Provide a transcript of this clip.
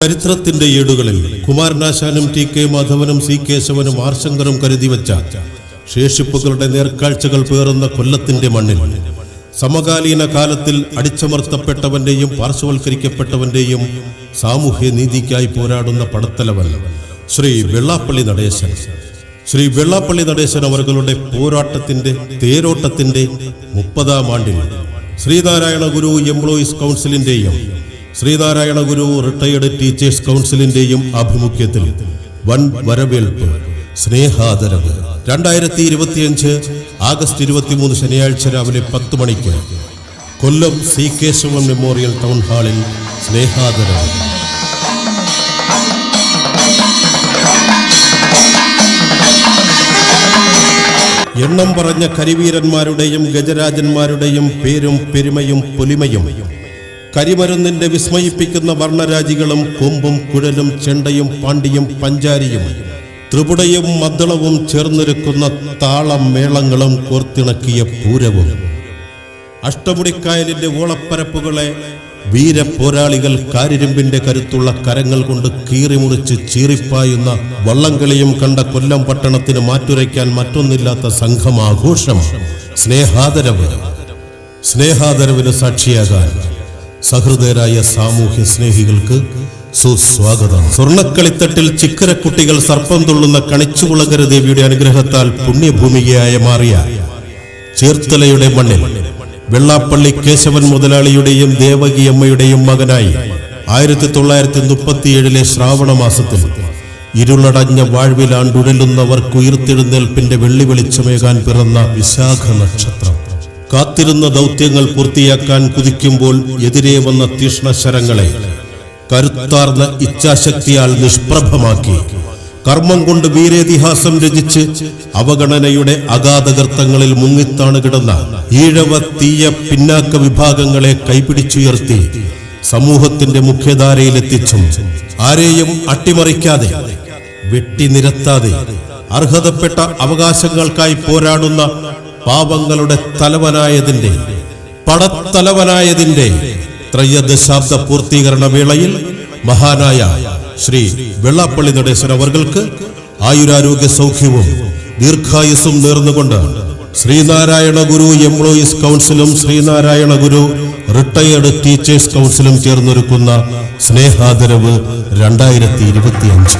ചരിത്രത്തിന്റെ ഏടുകളിൽ കുമാരനാശാനും ടി കെ മാധവനും സി കേശവനും കരുതി വെച്ച ശേഷിപ്പുകളുടെ നേർക്കാഴ്ചകൾ പേറുന്ന കൊല്ലത്തിന്റെ മണ്ണിൽ സമകാലീന കാലത്തിൽ അടിച്ചമർത്തപ്പെട്ടവന്റെയും പാർശ്വവൽക്കരിക്കപ്പെട്ടവന്റെയും സാമൂഹ്യ നീതിക്കായി പോരാടുന്ന പടത്തലവൻ ശ്രീ വെള്ളാപ്പള്ളി നടേശൻ. ശ്രീ വെള്ളാപ്പള്ളി നടേശൻ അവരുടെ പോരാട്ടത്തിന്റെ തേരോട്ടത്തിന്റെ മുപ്പതാം ആണ്ടിൽ ശ്രീനാരായണ ഗുരു എംപ്ലോയീസ് കൗൺസിലിന്റെയും ശ്രീനാരായണ ഗുരു റിട്ടയർഡ് ടീച്ചേഴ്സ് കൗൺസിലിന്റെയും ആഭിമുഖ്യത്തിൽ വൻ വരവേൽപ്പ് സ്നേഹാദരവ്. രണ്ടായിരത്തി ഇരുപത്തിയഞ്ച് ആഗസ്റ്റ് ഇരുപത്തിമൂന്ന് ശനിയാഴ്ച രാവിലെ പത്ത് മണിക്ക് Kollam C Kesavan memorial town ഹാളിൽ സ്നേഹാദരവ്. എണ്ണം പറഞ്ഞ കരിവീരന്മാരുടെയും ഗജരാജന്മാരുടെയും പേരും പെരുമയും പൊലിമയും കരിമരുന്നിന്റെ വിസ്മയിപ്പിക്കുന്ന വർണരാജികളും കൊമ്പും കുഴലും ചെണ്ടയും പാണ്ടിയും പഞ്ചാരിയും ത്രിപുടയും മദ്ദളവും ചേർന്നിരിക്കുന്ന താളം മേളങ്ങളും കോർത്തിണക്കിയ പൂരവും. അഷ്ടമുടിക്കായലിന്റെ ഓളപ്പരപ്പുകളെ വീരപോരാളികൾ കാരിരുമ്പിന്റെ കരുത്തുള്ള കരങ്ങൾ കൊണ്ട് കീറിമുറിച്ച് ചീറിപ്പായുന്ന വള്ളംകളിയും കണ്ട കൊല്ലം പട്ടണത്തിന് മാറ്റുരയ്ക്കാൻ മറ്റൊന്നില്ലാത്ത സംഘമാഘോഷം. സ്നേഹാദരവ്. സ്നേഹാദരവിന് സാക്ഷിയാകാൻ. സഹൃദയരായ സാമൂഹ്യ സ്നേഹികൾക്ക് സുസ്വാഗതം. സ്വർണക്കളിത്തട്ടിൽ ചിക്കരക്കുട്ടികൾ സർപ്പം തുള്ളുന്ന കണിച്ചുകുളകര ദേവിയുടെ അനുഗ്രഹത്താൽ പുണ്യഭൂമികയായ മാറിയ ചേർത്തലയുടെ മണ്ണിൽ വെള്ളാപ്പള്ളി കേശവൻ മുതലാളിയുടെയും ദേവകിയമ്മയുടെയും മകനായി ആയിരത്തി തൊള്ളായിരത്തി മുപ്പത്തിയേഴിലെ ശ്രാവണ മാസത്തിൽ ഇരുളടഞ്ഞ വാഴ്വിലാണ്ടുഴലുന്നവർക്കുയർത്തെഴുന്നേൽപ്പിന്റെ വെള്ളി വെളിച്ചമേകാൻ പിറന്ന വിശാഖ നക്ഷത്രം കാത്തിരുന്ന ദൗത്യങ്ങൾ പൂർത്തിയാക്കാൻ കുതിക്കുമ്പോൾ എതിരെ വന്ന തീഷ്ണശരങ്ങളെ കരുത്താർന്ന ഇച്ഛാശക്തിയാൽ നിഷ്പ്രഭമാക്കി. കർമ്മം കൊണ്ട് വീരേതിഹാസം രചിച്ച് അവഗണനയുടെ അഗാധകൃത്തങ്ങളിൽ മുങ്ങിത്താണ് കിടന്ന ഈഴവ തീയ പിന്നാക്ക വിഭാഗങ്ങളെ കൈപിടിച്ചുയർത്തി സമൂഹത്തിന്റെ മുഖ്യധാരയിലെത്തിച്ചും ആരെയും അട്ടിമറിക്കാതെ വെട്ടിനിരത്താതെ അർഹതപ്പെട്ട അവകാശങ്ങൾക്കായി പോരാടുന്ന പാവങ്ങളുടെ തലവനായതിന്റെ പടത്തലവനായതിന്റെ ത്രയദശാബ്ദ പൂർത്തീകരണ വേളയിൽ മഹാനായ ശ്രീ വെള്ളാപ്പള്ളി നടേശൻ അവർക്ക് ആയുരാരോഗ്യ സൗഖ്യവും ദീർഘായുസ്സും നേർന്നുകൊണ്ട് ശ്രീനാരായണ ഗുരു എംപ്ലോയീസ് കൗൺസിലും ശ്രീനാരായണ ഗുരു റിട്ടയേർഡ് ടീച്ചേഴ്സ് കൗൺസിലും ചേർന്നൊരുക്കുന്ന സ്നേഹാദരവ് രണ്ടായിരത്തി ഇരുപത്തിയഞ്ച്.